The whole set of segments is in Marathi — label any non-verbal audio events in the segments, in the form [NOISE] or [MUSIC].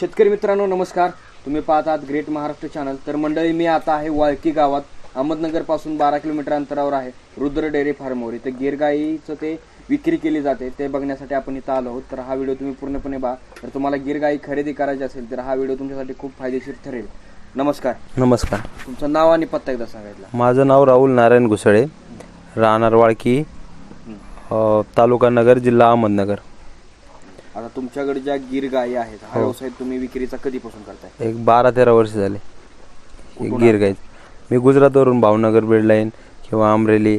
शेतकरी मित्रांनो नमस्कार. तुम्ही पाहत आहात ग्रेट महाराष्ट्र चॅनल तर मंडळी मी आता आहे वाळकी गावात. अहमदनगरपासून बारा किलोमीटर अंतरावर आहे रुद्र डेअरी फार्मवर इथं गिरगाईचं ते विक्री केली जाते ते बघण्यासाठी आपण इथं आलो आहोत. तर हा व्हिडिओ तुम्ही पूर्णपणे पहा. तर तुम्हाला गिरगाई खरेदी करायची असेल तर हा व्हिडिओ तुमच्यासाठी खूप फायदेशीर ठरेल. नमस्कार. नमस्कार. तुमचं नाव आणि पत्ता एकदा सांगायला. माझं नाव राहुल नारायण घुसळे राहणार वाळकी तालुका नगर जिल्हा अहमदनगर. आता तुमच्याकडे ज्या गिर गायी आहेत हा व्यवसाय तुम्ही विक्रीचा कधीपासून करताय? एक बारा तेरा वर्ष झाले. एक गिर गाईच मी गुजरातवरून भावनगर बीड लाईन किंवा अमरेली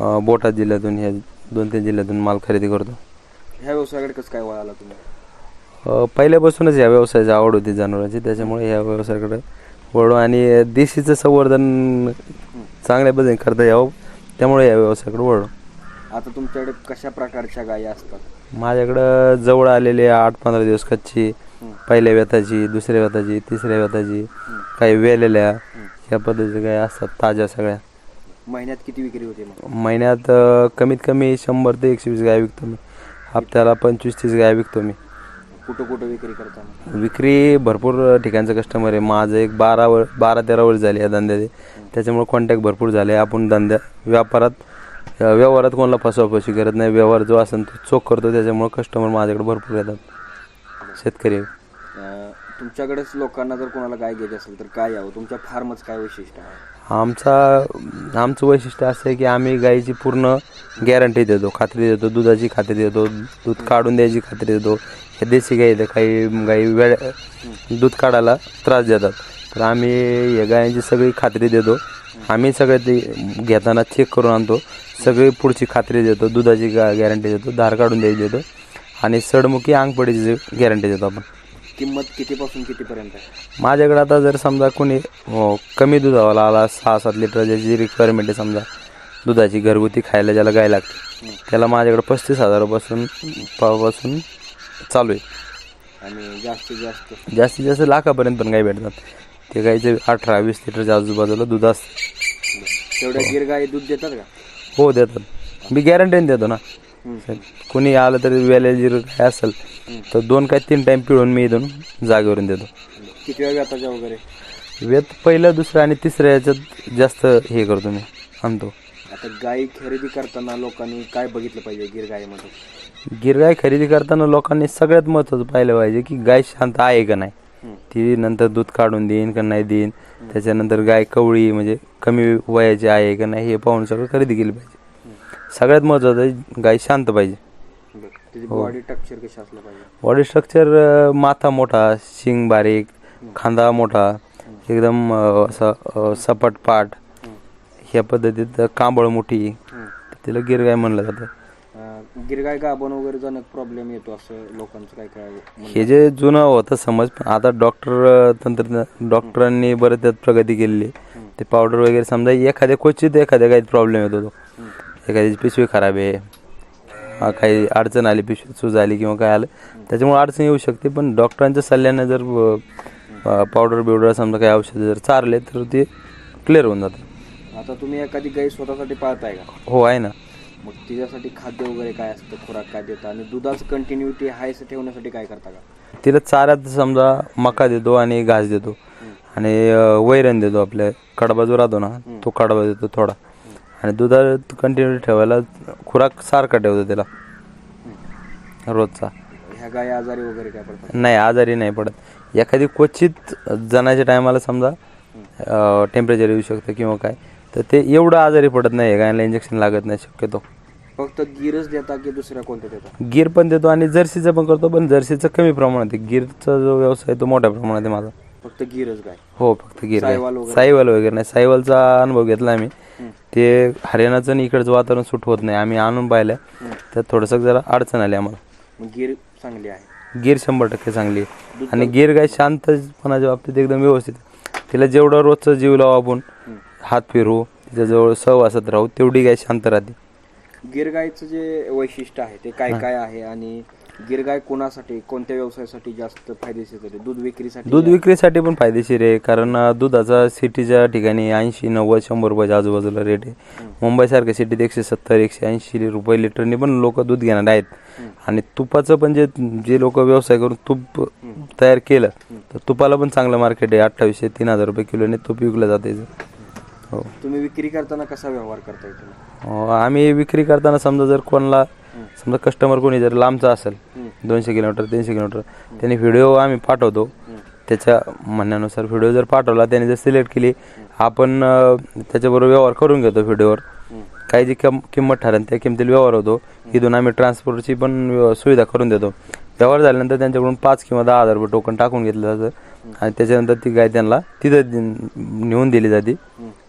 अ, बोटाद जिल्ह्यातून ह्या दोन तीन जिल्ह्यातून माल खरेदी करतो. ह्या व्यवसायाकडे कसं काय वळाला तुम्ही? पहिल्यापासूनच या व्यवसायाची आवड होती जनावरांची त्याच्यामुळे ह्या व्यवसायाकडे वळू आणि देशीचं संवर्धन चांगल्या पद्धतीने करता यावं त्यामुळे या व्यवसायाकडे वळू आता तुमच्याकडे कशा प्रकारच्या गायी असतात? माझ्याकडं जवळ आलेले आठ पंधरा दिवस कच्ची. पहिल्या व्यथाची दुसऱ्या व्यथाची तिसऱ्या व्यथाची. काही वेलेल्या. ह्या पद्धतीच्या काही असतात ताज्या सगळ्या. महिन्यात किती विक्री होते मग? महिन्यात अं, कमीत कमी शंभर ते एकशे वीस गाय विकतो मी. हप्त्याला पंचवीस तीस गाय विकतो मी. कुठं कुठं विक्री करताना विक्री भरपूर ठिकाणचं कस्टमर आहे. माझं एक बारा वर बारा तेरा वर्ष झाली या धंद्याचे त्याच्यामुळे कॉन्टॅक्ट भरपूर झाले. आपण धंद्या व्यापारात व्यवहारात कोणाला फसवाफसवी करत नाही. व्यवहार जो असेल तो चोख करतो. त्याच्यामुळे कस्टमर माझ्याकडे भरपूर येतात. शेतकरी. अं, तुमच्याकडेच लोकांना जर कोणाला गाय घ्यायची असेल तर काय यावं? तुमच्या फार्मच काय वैशिष्ट्य आहे? आमचा आमचं वैशिष्ट्य असं आहे की आम्ही गाईची पूर्ण गॅरंटी देतो. खात्री देतो. दुधाची खात्री देतो. दूध काढून द्यायची खात्री देतो. हे देशी गाई आहेत. काही गाई वेळ दूध काढायला त्रास देतात. तर आम्ही या गायांची सगळी खात्री देतो. आम्ही सगळं ते घेताना चेक करून आणतो. सगळी पुढची खात्री देतो दुधाची गा गॅरंटी देतो धार काढून द्यायची देतो. आणि सडमुखी अंगपडीची गॅरंटी देतो आपण. किंमत कितीपासून कितीपर्यंत आहे? माझ्याकडे आता जर समजा कोणी अं, कमी दुधावाला आला सहा सात लिटर ज्याची रिक्वायरमेंट आहे समजा दुधाची घरगुती खायला ज्याला गाय लागते त्याला माझ्याकडे पस्तीस हजारापासून पासून चालू आहे. आणि जास्तीत जास्त? जास्तीत जास्त लाखापर्यंत पण गाय भेटतात. ते गायचे अठरा वीस लिटरच्या आजूबाजूला दूध असतं. तेवढ्या गिर गायी दूध देतात का? हो देतात. मी गॅरंटीने देतो ना. कोणी आलं तरी वेळेला जर काय असेल तर दोन काय तीन टाइम पिळून मी इथून जागेवरून देतो. किती वेळ वगैरे? वेत पहिलं दुसरं आणि तिसऱ्या याच्यात जास्त हे करतो मी आणतो. आता गायी खरेदी करताना लोकांनी काय बघितलं पाहिजे गिर गायीमध्ये गिरगाय खरेदी करताना लोकांनी सगळ्यात महत्त्वाचं पाहिलं पाहिजे की गाय शांत आहे का नाही. ती नंतर दूध काढून देईन का नाही देईन? त्याच्यानंतर गाय कवळी म्हणजे कमी वयाची आहे का नाही हे पाहून सगळं खरेदी केली पाहिजे. सगळ्यात महत्त्वाचं आहे गाय शांत पाहिजे. बॉडी स्ट्रक्चर कशी असलं पाहिजे? बॉडी स्ट्रक्चर माथा मोठा शिंग बारीक खांदा मोठा एकदम असं सपाट पाठ ह्या पद्धतीत कांबळ मोठी. तिला गिरगाय म्हणलं जातं. गिरगाय गाभण वगैरे जाणं प्रॉब्लेम येतो असं लोकांचं काय काय म्हणणं. हे जे जुनं होतं समज पण आता डॉक्टर तंत्रज्ञान डॉक्टरांनी बरं त्यात प्रगती केलेली आहे. ते पावडर वगैरे समजा एखाद्या क्वचित एखाद्या काही प्रॉब्लेम येतो तो एखाद्याची पिशवी खराब आहे. हा, काही अडचण आली पिशवी सूज आली किंवा काय आलं त्याच्यामुळे अडचण येऊ शकते. पण डॉक्टरांच्या सल्ल्याने जर पावडर बिवडर समजा काही औषधं जर चारले तर ते क्लिअर होऊन जातं. आता तुम्ही एखादी गाय स्वतःसाठी पाळताय का? हो आहे ना. मग तिच्यासाठी खाद्य वगैरे काय असतं? खुराक काय देतं? आणि दुधाचं कंटिन्युटी हायस ठेवण्यासाठी काय करता का? तिला चाऱ्यात समजा मका देतो आणि घास देतो. आणि अं, वैरण देतो आपल्या कडबा जो राहतो ना तो कडबा देतो थोडा. आणि दुधात कंटिन्यू ठेवायला खुराक सारखा ठेवतो त्याला रोजचा. ह्या गाय आजारी वगैरे काय पडतात? नाही आजारी नाही पडत. एखादी क्वचित जनाच्या टायमाला समजा टेम्परेचर येऊ शकतं किंवा काय तर ते एवढं आजारी पडत नाही गायला इंजेक्शन लागत नाही शक्यतो. फक्त गिरच देता की दुसऱ्या कोणत्या देता? गिर पण देतो आणि जर्सीचं पण करतो पण जर्सीचं कमी प्रमाणात आहे. गिरचा जो व्यवसाय आहे तो मोठ्या प्रमाणात आहे माझा. फक्त गिरच गाय हो फक्त गिर. साहिवाल वगैरे? साहिवाल वगैरे नाही. साहिवालचा अनुभव घेतला आम्ही. ते हरियाणाचं आणि इकडचं वातावरण सुट होत नाही. आम्ही आणून पाहिलं. त्यात थोडंसं जरा अडचण आली आम्हाला. मग गिर चांगली आहे. गिर शंभर टक्के चांगली आहे. आणि गिर गाय शांतपणाच्या बाबतीत एकदम व्यवस्थित आहे. तिला जेवढं रोजचं जीव लावू आपण हात फिरू तिच्याजवळ सहवासत राहू तेवढी गाय शांत राहते. गिर गायचं जे वैशिष्ट्य आहे ते काय काय आहे आणि गिरगाय कोणासाठी कोणत्या व्यवसायासाठी जास्त फायदेशीर आहे? दूध विक्रीसाठी दूध विक्रीसाठी पण फायदेशीर आहे कारण दुधाचा सिटीच्या ठिकाणी ऐंशी नव्वद शंभर रुपयाच्या आजूबाजूला रेट आहे. मुंबईसारख्या सिटीत एकशे सत्तर एकशे ऐंशी रुपये लिटरनी पण लोक दूध घेणार आहेत. आणि तुपाचं पण जे जे लोक व्यवसाय करून तूप तयार केलं तर तुपाला पण चांगलं मार्केट आहे. अठ्ठावीसशे तीन हजार रुपये किलोने तूप विकलं जाते हो. तुम्ही विक्री करताना कसा व्यवहार करताय तुम्ही? अं, हो, आम्ही विक्री करताना समजा जर कोणाला समजा कस्टमर कोणी जर लांबचा असेल दोनशे किलोमीटर तीनशे किलोमीटर त्यांनी व्हिडिओ आम्ही पाठवतो. त्याच्या म्हणण्यानुसार व्हिडिओ जर पाठवला त्याने जर सिलेक्ट केली आपण त्याच्याबरोबर व्यवहार करून घेतो व्हिडिओवर काही जी कम किंमत ठरेल त्या किमतीला व्यवहार होतो. इथून आम्ही ट्रान्सपोर्टची पण सुविधा करून देतो. व्यवहार झाल्यानंतर त्यांच्याकडून पाच किंवा दहा हजार रुपये टोकन टाकून घेतलं जातं. आणि त्याच्यानंतर ती गाय त्यांना तिथं नेऊन दिली जाते.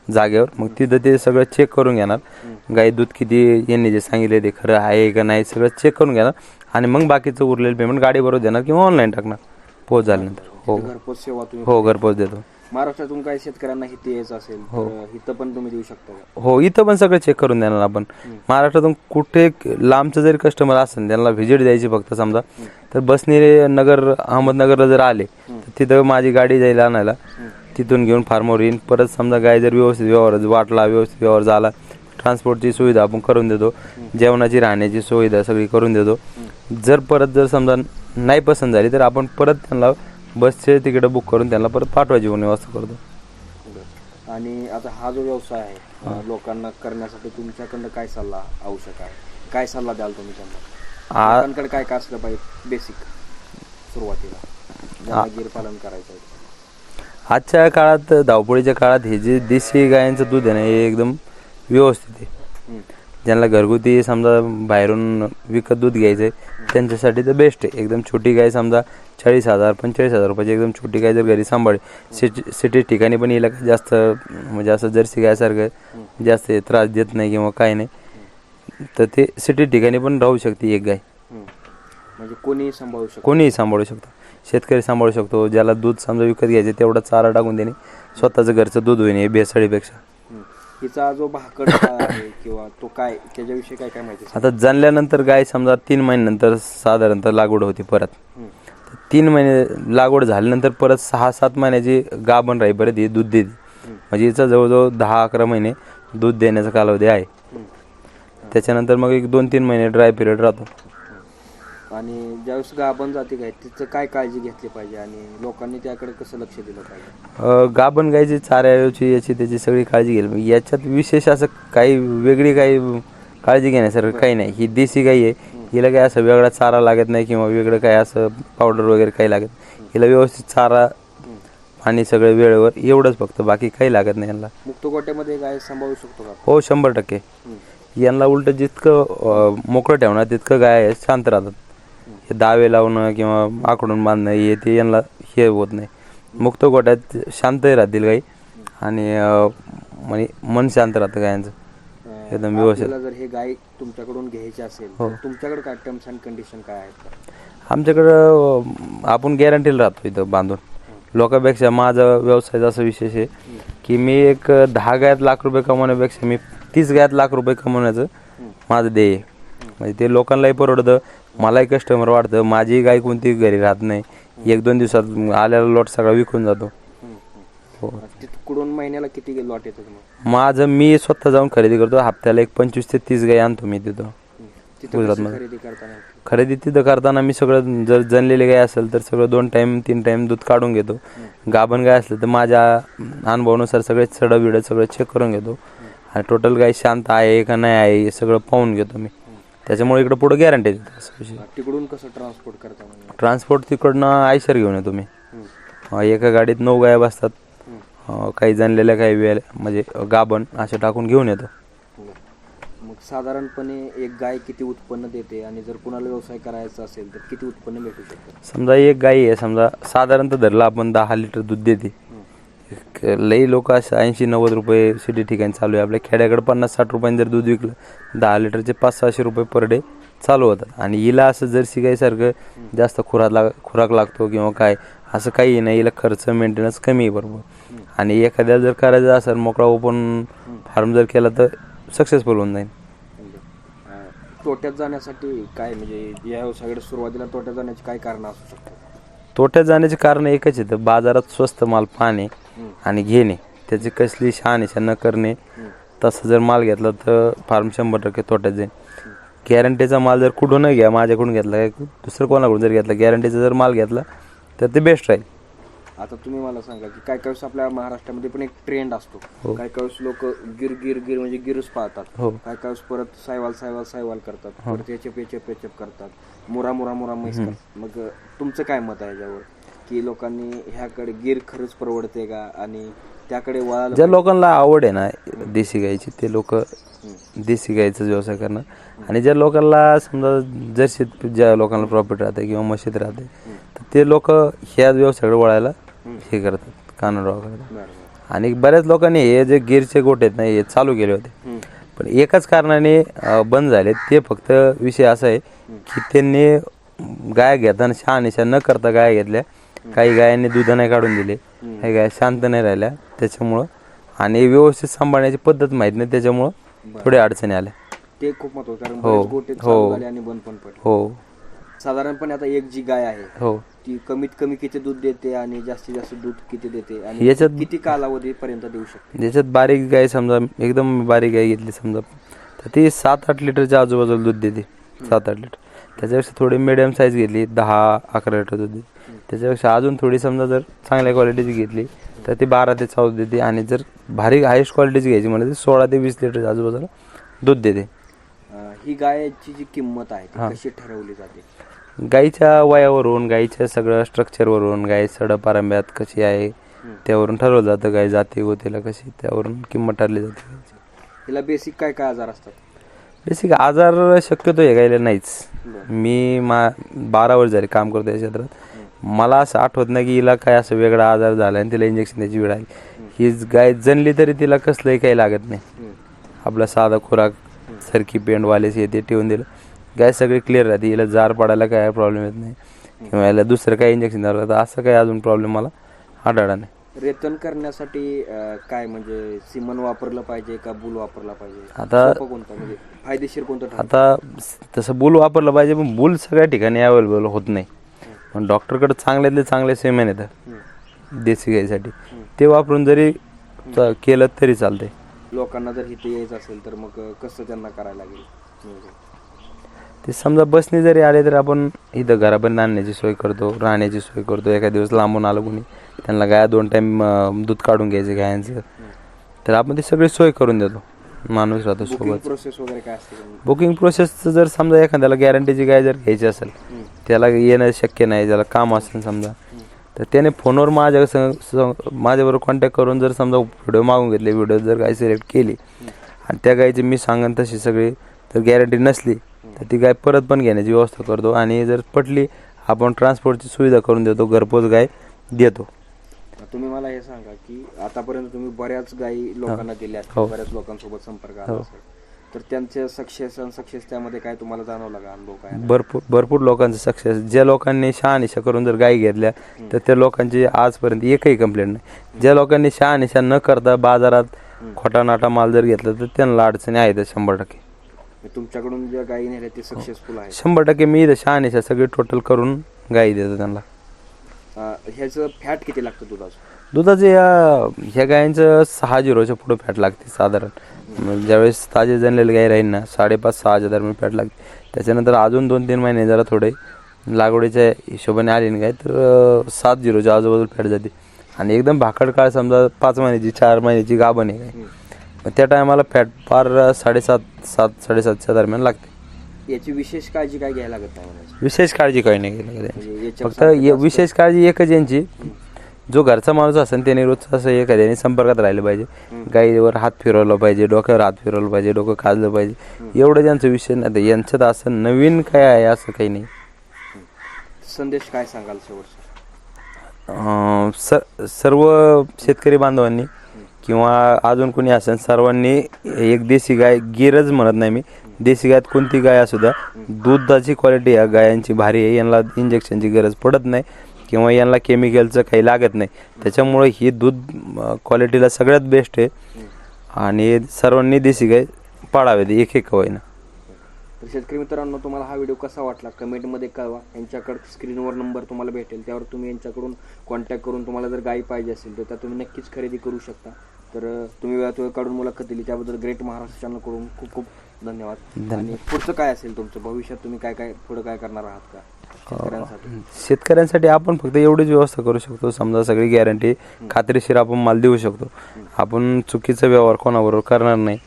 जागेवर. मग तिथं ते सगळं चेक करून घेणार. गाय दूध किती यांनी जे सांगितले ते खरं आहे का नाही सगळं चेक करून घेणार. आणि मग बाकीचं उरलेलं पेमेंट गाडीबरोबर देणार किंवा ऑनलाईन टाकणार. पोच झाल्यानंतर. हो. घरपोच सेवा तुम्ही हो घरपोच देतो. महाराष्ट्रातून काही शेतकऱ्यांना हिती यायचं असेल तर हिथं पण तुम्ही देऊ शकता का? हो इथं पण सगळं चेक करून देणार आपण. महाराष्ट्रातून कुठे लांबचं जरी कस्टमर असेल त्यांना व्हिजिट द्यायची फक्त समजा. तर बसने नगर अहमदनगरला जर आले तर तिथं माझी गाडी जाईल आणायला. तिथून घेऊन फार्मवर येईन. परत समजा गाय जर व्यवस्थित व्यवहार वाटला व्यवस्थित व्यवहार झाला ट्रान्सपोर्टची सुविधा आपण करून देतो. जेवणाची राहण्याची सुविधा सगळी करून देतो. जर परत जर समजा नाही पसंत झाली तर आपण परत त्यांना बसचे तिकीट बुक करून त्यांना परत पाठवायची पण व्यवस्था करतो. आणि आता हा जो व्यवसाय आहे लोकांना करण्यासाठी तुमच्याकडनं काय सल्ला आवश्यक आहे? काय सल्ला द्याल तुम्ही त्यांना? काय काय असलं पाहिजे बेसिक सुरुवातीला? ज्यांना गिर पालन करायचं आजच्या काळात धावपळीच्या काळात हे जे देशी गायांचं दूध आहे ना हे एकदम व्यवस्थित आहे. ज्यांना घरगुती समजा बाहेरून विकत दूध घ्यायचं आहे त्यांच्यासाठी तर बेस्ट आहे. एकदम छोटी गाय समजा चाळीस हजार पंचेचाळीस हजार रुपयाची एकदम छोटी गाय जर घरी सांभाळी सिटी सिटी ठिकाणी पण हिला जास्त म्हणजे असं जर्सी गायसारखं जास्त त्रास देत नाही किंवा काय नाही. तर ते सिटी ठिकाणी पण राहू शकते एक गाय. म्हणजे कोणी सांभाळू शकतो. कोणीही सांभाळू शकतो. शेतकरी सांभाळू शकतो ज्याला दूध समजा विकत घ्यायचे तेवढा चारा टाकून देणे स्वतःचं घरचं दूध होईन भेसळीपेक्षा. हिचा जो भाकड [COUGHS] आहे किंवा तो काय त्याच्याविषयी काय काय माहिती? आता जणल्यानंतर गाय समजा तीन महिन्यानंतर साधारणतः लागवड होती परत. तर तीन महिने लागवड झाल्यानंतर परत सहा सात महिन्याची गाभण राही परत ही दूध देते म्हणजे हिचं जवळजवळ दहा अकरा महिने दूध देण्याचा कालावधी आहे. त्याच्यानंतर मग एक दोन तीन महिने ड्राय पिरियड राहतो आणि ज्यावेळेस गाभण जाते काय तिचं काय काळजी घेतली पाहिजे आणि लोकांनी त्याकडे कसं लक्ष दिलं पाहिजे? अ, गाभण गायची चाऱ्याची याची त्याची सगळी काळजी घेईल याच्यात विशेष असं काही वेगळी काही काळजी घेण्यासारखं काही नाही. ही देशी गाई आहे. हिला काही असं वेगळा चारा लागत नाही किंवा वेगळं काही असं पावडर वगैरे काही लागत नाही. हिला व्यवस्थित चारा पाणी सगळं वेळेवर एवढंच फक्त. बाकी काही लागत नाही यांना. मुक्त गोट्यामध्ये गाय सांभाळू शकतो का? हो शंभर टक्के. यांना उलट जितकं अ, मोकळं ठेवणार तितकं गाय शांत राहतात. हे दावे लावणं किंवा आकडून बांधणं हे ते यांना हे होत नाही मुक्त गोट्यात शांतही राहतील गाई आणि म्हणजे मन शांत राहतं गायांचं एकदम व्यवस्थित आपल्याला जर हे गाय तुमच्याकडून घ्यायची असेल हो. तर तुमच्याकडे काय टर्म्स अँड कंडिशन काय आहेत का? आमच्याकडं अ, आपण गॅरंटीला राहतो इथं बांधून लोकांपेक्षा माझा व्यवसाय असा विशेष आहे की मी एक दहा गायात लाख रुपये कमवण्यापेक्षा मी तीस गायात लाख रुपये कमवण्याचं माझं ध्येय आहे. म्हणजे ते लोकांनाही परवडतं. मलाही कस्टमर वाढतं. माझी गाय कोणती घरी राहत नाही. एक दोन दिवसात आलेला लोट सगळा विकून जातो. हो. तिकडून महिन्याला किती लॉट मग माझं मी स्वतः जाऊन खरेदी करतो. हप्त्याला एक पंचवीस ते तीस गाय आणतो मी तिथं. खरेदी करताना? खरेदी तिथं करताना मी सगळं जर जनलेले गाय असेल तर सगळं दोन टाईम तीन टाईम दूध काढून घेतो. गाभण गाय असलं तर माझ्या अनुभवानुसार सगळे चढ बिड सगळं चेक करून घेतो. आणि टोटल गाय शांत आहे का नाही आहे हे सगळं पाहून घेतो मी. त्याच्यामुळे इकडं पुढं गॅरंटी तिकडून कसं ट्रान्सपोर्ट करता म्हणजे ट्रान्सपोर्ट तिकडनं आयसर घेऊन येतो मी. हम्म. अं, एका गाडीत नऊ गाया बसतात हम्म. अं, काही जनलेल्या काही वेळ म्हणजे गाभण असे टाकून घेऊन येतो. मग साधारणपणे एक गाय किती उत्पन्न देते? आणि जर कुणाला व्यवसाय करायचा असेल तर किती उत्पन्न भेटू शकतं? समजा एक गाई आहे समजा साधारणतः धरलं आपण दहा लिटर दूध देते. लई लोक असं ऐंशी नव्वद रुपये सिटी ठिकाणी चालू आहे. आपल्या खेड्याकडे पन्नास साठ रुपयांनी जर दूध विकलं दहा लिटरचे पाच सहाशे रुपये पर डे चालू होतात. आणि हिला असं जर्सी गाईसारखं जास्त खुराक लाग खुराक लागतो किंवा काय असं काही नाही. हिला खर्च मेंटेनन्स कमी आहे बरोबर आणि एखाद्याला जर करायचं असेल मोकळा ओपन फार्म जर केला तर सक्सेसफुल होऊन जाईल. तोट्यात जाण्यासाठी काय म्हणजे या व्यवसायाकडे सुरुवातीला तोट्यात जाण्याची काय कारण असू शकतात? तोट्यात जाण्याचे कारण एकच येतं बाजारात स्वस्त माल पाहणे आणि घेणे. त्याची कसली शहानिशा न करणे. तसं जर माल घेतला तर फार्म शंभर टक्के तोट्यात जाईल गॅरंटीचा माल जर कुठून घ्या माझ्याकडून घेतला काय दुसरं कोणाकडून जर घेतला गॅरंटीचा जर माल घेतला तर ते बेस्ट राहील. आता तुम्ही मला सांगा की काय काय आपल्या महाराष्ट्रामध्ये पण एक ट्रेंड असतो. काय काय लोक गिर गिर गिर म्हणजे गिरच पाळतात हो. काय काय वेळेस परत सायवाल सायवाल सायवाल करतात. परत एचप एचप एचप करतात. मुरा मुरा मुरा म्हैस मग तुमचं काय मत आहे याच्यावर? की लोकांनी ह्याकडे गिर खरंच परवडते का? आणि त्याकडे वळायला ज्या लोकांना आवड आहे ना देशी गायची ते लोक देशी गायचा व्यवसाय करणं आणि ज्या लोकांना समजा जर्सीत ज्या लोकांना प्रॉफिट राहते किंवा मशीद राहते तर ते लोक ह्या व्यवसायाकडे वळायला हे करतात कानडवा करतात. आणि बऱ्याच लोकांनी हे जे गिरचे गोटे आहेत ना हे चालू केले होते. पण एकाच कारणाने बंद झाले. ते फक्त विषय असा आहे की त्यांनी गाय घेताना शहानिशा न करता गाय घेतल्या. काही गायांनी दूध नाही काढून दिले. काही गाय शांत नाही राहिल्या. त्याच्यामुळं आणि व्यवस्थित सांभाळण्याची पद्धत माहीत नाही. त्याच्यामुळं थोड्या अडचणी आल्या. ते खूप महत्वाचं कारण हो, बरेच गोटे हो. झाले आणि बंद पण पडले. हो. साधारणपणे आता एक जी गाय आहे हो. ती कमीत कमी किती दूध देते आणि जास्तीत जास्त दूध किती देते आणि याच्यात- किती कालावधी पर्यंत देऊ शकते? ज्याच्यात बारीक गाय समजा एकदम बारीक गाय घेतली समजा तर ती सात आठ लिटरच्या आजूबाजूला दूध देते. सात आठ लिटर. त्याच्यापेक्षा थोडी मिडियम साईज घेतली दहा अकरा लिटर दूध देते. त्याच्यापेक्षा अजून थोडी समजा जर चांगल्या क्वालिटीची घेतली तर ती बारा ते चौदा देते. आणि जर भारी हायेस्ट क्वालिटीची घ्यायची म्हणजे ती सोळा ते वीस लिटरच्या आजूबाजूला दूध देते. ही गायची जी किंमत आहे ती कशी ठरवली जाते? गाईच्या वयावरून गाईच्या सगळं स्ट्रक्चरवरून गाय सड पारंब्यात कशी आहे त्यावरून ठरवलं जातं. गाय जाते गोतीला कशी त्यावरून किंमत ठरली जाते. हिला बेसिक काय काय आजार असतात? बेसिक आजार शक्यतो हे गायला नाहीच. मी मा बारा वर्ष झाले काम करतो या क्षेत्रात. मला असं आठवत नाही की हिला काय असं वेगळा आजार झाला आणि तिला इंजेक्शन द्यायची वेळ आली. ही गाय जनली तरी तिला कसलंही काही लागत नाही. आपला साधा खुराक सरकी पेंड वालेस हे ते ठेवून दिलं. गाय सगळी क्लिअर राहते. हिला जार पडायला काय प्रॉब्लेम येत नाही. किंवा याला दुसरं काही इंजेक्शन द्यावं लागतं. असं काही अजून प्रॉब्लेम मला आढळला नाही. रेतन करण्यासाठी काय म्हणजे सिमन वापरलं पाहिजे का बुल वापरला पाहिजे? आता- कोणतं? म्हणजे फायदेशीर कोणतं आता तसं बुल वापरलं पाहिजे पण बुल सगळ्या ठिकाणी अवेलेबल होत नाही. पण डॉक्टरकडे चांगल्यातले चांगले सेमेन येतात. देशी गाईसाठी ते वापरून जरी केलं तरी चालतंय. लोकांना जर इथे यायचं असेल तर मग कसं त्यांना करायला लागेल? ते समजा बसने जरी आले तर आपण इथं घरापर्यंत आणण्याची सोय करतो राहण्याची सोय करतो. एका दिवस लांबून आलं कोणी त्यांना गाया दोन टाईम दूध काढून घ्यायचं गायांचं. तर आपण ती सगळी सोय करून देतो. माणूस राहतो सोबत. प्रोसेस वगैरे काय असते बुकिंग प्रोसेसचं जर समजा एखाद्याला गॅरंटीची गाय जर घ्यायची असेल त्याला येणं शक्य नाही त्याला काम असेल समजा तर त्याने फोनवर माझ्या माझ्याबरोबर कॉन्टॅक्ट करून जर समजा व्हिडिओ मागून घेतले व्हिडिओ जर गाय सिलेक्ट केली आणि त्या गायची मी सांगन तशी सगळी तर गॅरंटी नसली तर ती गाय परत पण घेण्याची व्यवस्था करतो आणि जर पटली आपण ट्रान्सपोर्टची सुविधा करून देतो घरपोच गाय देतो. तुम्ही मला हे सांगा की आतापर्यंत तुम्ही बऱ्याच गायी लोकांना दिल्या हो. असतील बऱ्याच लोकांसोबत संपर्क आला असेल. तर त्यांचे सक्सेस सक्सेस त्यामध्ये काय तुम्हाला जाणवला का अनुभव काय भरपूर भरपूर लोकांचं सक्सेस. ज्या लोकांनी शहानिशा करून जर गायी घेतल्या तर त्या लोकांची आजपर्यंत एकही कंप्लेंट नाही. ज्या लोकांनी शहानिशा न करता बाजारात खोटा नाटा माल जर घेतला तर त्यांना अडचणी आहेत शंभर टक्के. तुमच्याकडून ज्या गायी नेल्या ते सक्सेसफुल आहे शंभर टक्के मी इथं शहानिशा सगळी टोटल करून गायी देतो त्यांना. ह्याचं फॅट किती लागतं दुधाचं? दुधाचे या ह्या गायांचं सहा झिरोच्या पुढे फॅट लागते साधारण. ज्यावेळेस ताजे जनलेले गाय राहील ना साडेपाच सहाच्या दरम्यान फॅट लागते. त्याच्यानंतर अजून दोन तीन महिने जरा थोडे लागवडीच्या हिशोबाने आली ना गाय तर अं, सात झिरोच्या आजूबाजूला फॅट जाते. आणि एकदम भाकड काळ समजा पाच महिन्याची चार महिन्याची गाभण आहे मग त्या टायमाला फॅट फार साडेसात सात साडेसातच्या दरम्यान लागते. याची विशेष काळजी काय घ्यायला लागत नाही म्हणायची. विशेष काळजी काही नाही घ्यायला लागत. म्हणजे फक्त ये- विशेष काळजी एकच यांची. जो घरचा माणूस असेल त्याने रोज असं एखाद्याने संपर्कात राहिलं पाहिजे. गाईवर हात फिरवला पाहिजे डोक्यावर हात फिरवलं पाहिजे डोकं खाजलं पाहिजे. एवढं त्यांचा विषय नाही. तर यांच्यात असं नवीन काय आहे असं काही नाही. संदेश काय सांगाल शेवटचा? अं, स सर्व शेतकरी बांधवांनी किंवा अजून कोणी असेल सर्वांनी एक देशी गाय गिरच म्हणत नाही मी. देशी गायत कोणती गाय असू द्या दुधाची क्वालिटी या गायांची भारी आहे यांना इंजेक्शनची गरज पडत नाही किंवा यांना केमिकलचं काही लागत नाही. त्याच्यामुळे ही दूध क्वालिटीला सगळ्यात बेस्ट आहे. आणि सर्वांनी देशी गाय पाळावे एक एक वयनं तर शेतकरी मित्रांनो तुम्हाला हा व्हिडिओ कसा वाटला? कमेंटमध्ये कळवा. यांच्याकडे स्क्रीनवर नंबर तुम्हाला भेटेल. त्यावर तुम्ही यांच्याकडून कॉन्टॅक्ट करून तुम्हाला जर गाई पाहिजे असेल तर त्या तुम्ही नक्कीच खरेदी करू शकता. तर तुम्ही वेळात वेळ काढून मुलाखत दिली. त्याबद्दल ग्रेट महाराष्ट्र चॅनलकडून खूप खूप धन्यवाद. आणि पुढचं काय असेल तुमचं? भविष्यात तुम्ही काय काय पुढं काय करणार आहात का? शेतकऱ्यांसाठी. शेतकऱ्यांसाठी आपण फक्त एवढीच व्यवस्था करू शकतो. समजा सगळी गॅरंटी खात्रीशीर आपण माल देऊ शकतो. आपण चुकीचा व्यवहार कोणाबरोबर करणार नाही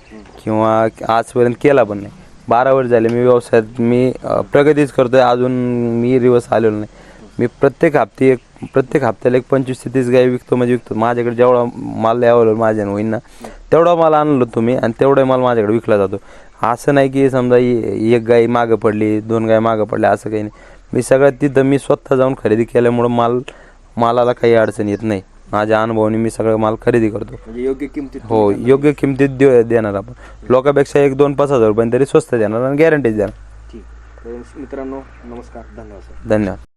किंवा आजपर्यंत केला पण नाही. बारा वर्ष झाले मी व्यवसायात मी प्रगतीच करतोय. अजून मी रिवर्स आलेलो नाही. मी प्रत्येक हप्ते एक प्रत्येक हप्त्याला एक पंचवीस ते तीस गाई विकतो म्हणजे विकतो. माझ्याकडे जेवढा माल यावं माझ्यानं होईन ना तेवढा माल आणलो तुम्ही आणि तेवढा माल माझ्याकडे विकला जातो. असं नाही की समजा एक गाई मागं पडली दोन गाय मागं पडल्या असं काही नाही. मी सगळ्यात तिथं मी स्वतः जाऊन खरेदी केल्यामुळं माल मालाला काही अडचण येत नाही. माझ्या अनुभवाने मी सगळं माल खरेदी करतो. म्हणजे योग्य किमतीत हो योग्य किमतीत देणार आपण. लोकांपेक्षा एक दोन पाच हजार रुपये तरी स्वस्त देणार आणि गॅरंटीच देणार. मित्रांनो नमस्कार. धन्यवाद सर. धन्यवाद.